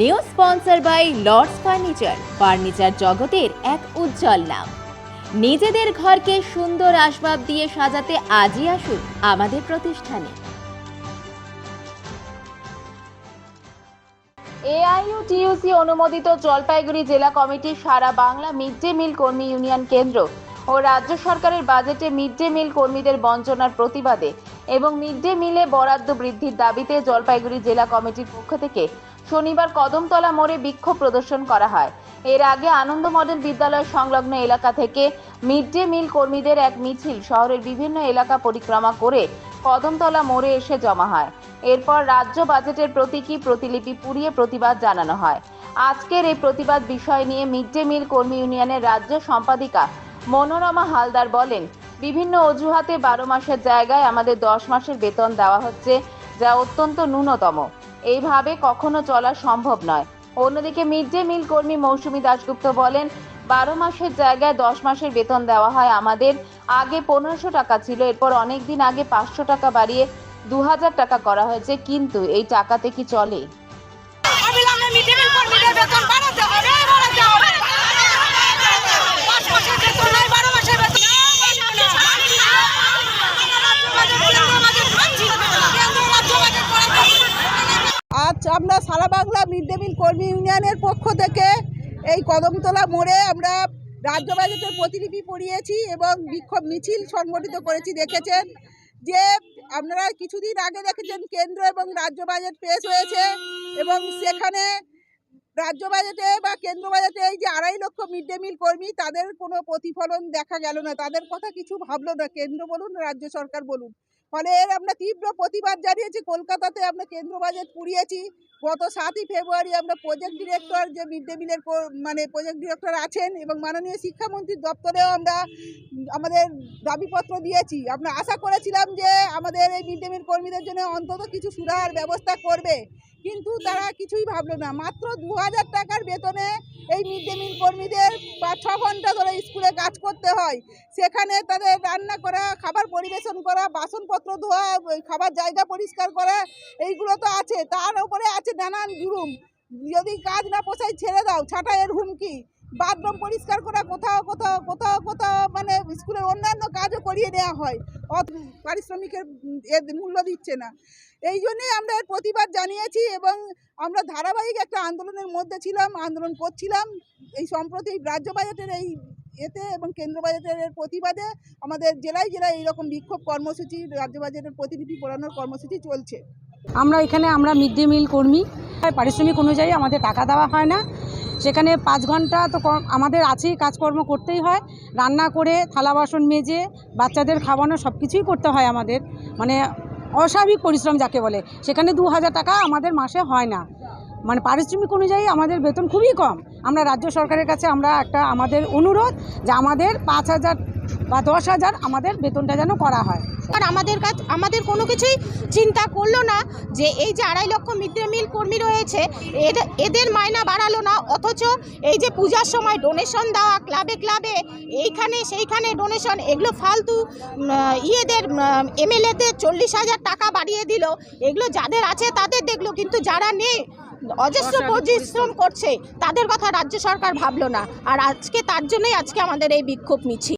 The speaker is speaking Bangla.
New sponsor by Lords furniture. Furniture জগতের এক উজ্জ্বল নাম। নিজেদের ঘরকে সুন্দর আসবাব দিয়ে সাজাতে আজই আসুন আমাদের প্রতিষ্ঠানে। এআইইউটিইউসি অনুমোদিত জলপাইগুড়ি জেলা কমিটির সারা বাংলা মিড ডে মিল কর্মী ইউনিয়ন কেন্দ্র ও রাজ্য সরকারের বাজেটে মিড ডে মিল কর্মীদের বঞ্চনার প্রতিবাদে এবং মিড ডে মিলে বরাদ্দ বৃদ্ধির দাবিতে জলপাইগুড়ি জেলা কমিটির পক্ষ থেকে শনিবার কদমতলা মোড়ে বিক্ষোভ প্রদর্শন করা হয়। এর আগে আনন্দ মডেল বিদ্যালয় সংলগ্ন এলাকা থেকে মিড ডে মিল কর্মীদের এক মিছিল শহরের বিভিন্ন এলাকা পরিক্রমা করে কদমতলা মোড়ে এসে জমা হয়। এরপর রাজ্য বাজেটের প্রতীকী প্রতিলিপি পুড়িয়ে প্রতিবাদ জানানো হয়। আজকের এই প্রতিবাদ বিষয় নিয়ে মিড ডে মিল কর্মী ইউনিয়নের রাজ্য সম্পাদিকা মনোরমা হালদার বলেন বিভিন্ন অজুহাতে বারো মাসের জায়গায় আমাদের দশ মাসের বেতন দেওয়া হচ্ছে, যা অত্যন্ত ন্যূনতম। এইভাবে কখনো চলা সম্ভব নয়। অন্যদিকে মিড ডে মিল কর্মী মৌসুমী দাশগুপ্ত বলেন, বারো মাসের জায়গায় দশ মাসের বেতন দেওয়া হয় আমাদের। আগে পনেরোশো টাকা ছিল, এরপর অনেক দিন আগে পাঁচশো টাকা বাড়িয়ে দু হাজার টাকা করা হয়েছে, কিন্তু এই টাকাতে কি চলে অবিলম্বে মিড ডে মিল কর্মীদের বেতন বাড়াতে হবে বাড়াতে হবে পাঁচ মাসের বেতন নয় বারো মাসের বেতন আজ আমরা সারা বাংলা মিড ডে মিল কর্মী ইউনিয়নের পক্ষ থেকে এই কদমতলা মোড়ে আমরা রাজ্য বাজেটের প্রতিলিপি পড়িয়েছি এবং বিক্ষোভ মিছিল সংগঠিত করেছি। দেখেছেন যে আপনারা কিছুদিন আগে দেখেছেন কেন্দ্র এবং রাজ্য বাজেট পেশ হয়েছে এবং সেখানে রাজ্য বাজেটে বা কেন্দ্র বাজেটে এই যে আড়াই লক্ষ মিড ডে মিল কর্মী, তাদের কোনো প্রতিফলন দেখা গেল না। তাদের কথা কিছু ভাবলো না। কেন্দ্র বলুন, রাজ্য সরকার বলুন। ফলে এর আমরা তীব্র প্রতিবাদ জানিয়েছি। কলকাতাতে আমরা কেন্দ্র বাজেট পুড়িয়েছি। গত সাতই ফেব্রুয়ারি আমরা প্রজেক্ট ডিরেক্টর যে মিড ডে মিলের মানে প্রজেক্ট ডিরেক্টর আছেন এবং মাননীয় শিক্ষামন্ত্রীর দপ্তরেও আমরা আমাদের দাবিপত্র দিয়েছি। আমরা আশা করেছিলাম যে আমাদের এই মিড ডে মিল কর্মীদের জন্য অন্তত কিছু সুরাহার ব্যবস্থা করবে। কিন্তু তারা কিছুই ভাবলো না। মাত্র দু হাজার টাকার বেতনে কর্মীদের পাঁচ ছ ঘণ্টা ধরে স্কুলে কাজ করতে হয়। সেখানে তাদের রান্না করা, খাবার পরিবেশন করা, বাসনপত্র ধোয়া, খাবার জায়গা পরিষ্কার করা, এইগুলো তো আছে। তার উপরে আছে নানান জুলুম। যদি কাজ না পোষায় ছেড়ে দাও, ছাঁটাইয়ের হুমকি। বাথরুম পরিষ্কার করা কোথাও কোথাও কোথাও কোথাও মানে স্কুলের অন্যান্য কাজও করিয়ে নেওয়া হয়। পারিশ্রমিকের এর মূল্য দিচ্ছে না। এই জন্যই আমরা প্রতিবাদ জানিয়েছি এবং আমরা ধারাবাহিক একটা আন্দোলনের মধ্যে ছিলাম, আন্দোলন করছিলাম। এই সম্প্রতি রাজ্য বাজেটের এই এতে এবং কেন্দ্র বাজেটের প্রতিবাদে আমাদের জেলায় জেলায় এইরকম বিক্ষোভ কর্মসূচি, রাজ্য বাজেটের প্রতিলিপি পড়ানোর কর্মসূচি চলছে। আমরা এখানে, আমরা মিড ডে মিল কর্মী। পারিশ্রমিক অনুযায়ী আমাদের টাকা দেওয়া হয় না। সেখানে পাঁচ ঘণ্টা তো আমাদের আছেই, কাজকর্ম করতেই হয়। রান্না করে, থালা বাসন মেজে, বাচ্চাদের খাওয়ানো সব কিছুই করতে হয় আমাদের। মানে অস্বাভাবিক পরিশ্রম যাকে বলে। সেখানে দু হাজার টাকা আমাদের মাসে হয় না। মানে পারিশ্রমিক অনুযায়ী আমাদের বেতন খুবই কম। আমরা রাজ্য সরকারের কাছে আমরা একটা আমাদের অনুরোধ যে আমাদের পাঁচ হাজার বা দশ হাজার আমাদের বেতনটা যেন করা হয়। আর আমাদের কাছ, আমাদের কোনো কিছুই চিন্তা করল না যে এই যে আড়াই লক্ষ মিড ডে মিল কর্মী রয়েছে এদের- মায়না বাড়ালো না, অথচ এই যে পূজার সময় ডোনেশন দেওয়া ক্লাবে ক্লাবে এইখানে সেইখানে ডোনেশন এগুলো ফালতু ইয়েদের এমএলএদের চল্লিশ হাজার টাকা বাড়িয়ে দিল। এগুলো যাদের আছে তাদের দেখল, কিন্তু যারা নেই অজস্র পরিশ্রম। করছে। তাদের কথা রাজ্য সরকার ভাবলো না। আর আজকে তার জন্যই আজকে আমাদের এই বিক্ষোভ মিছিল।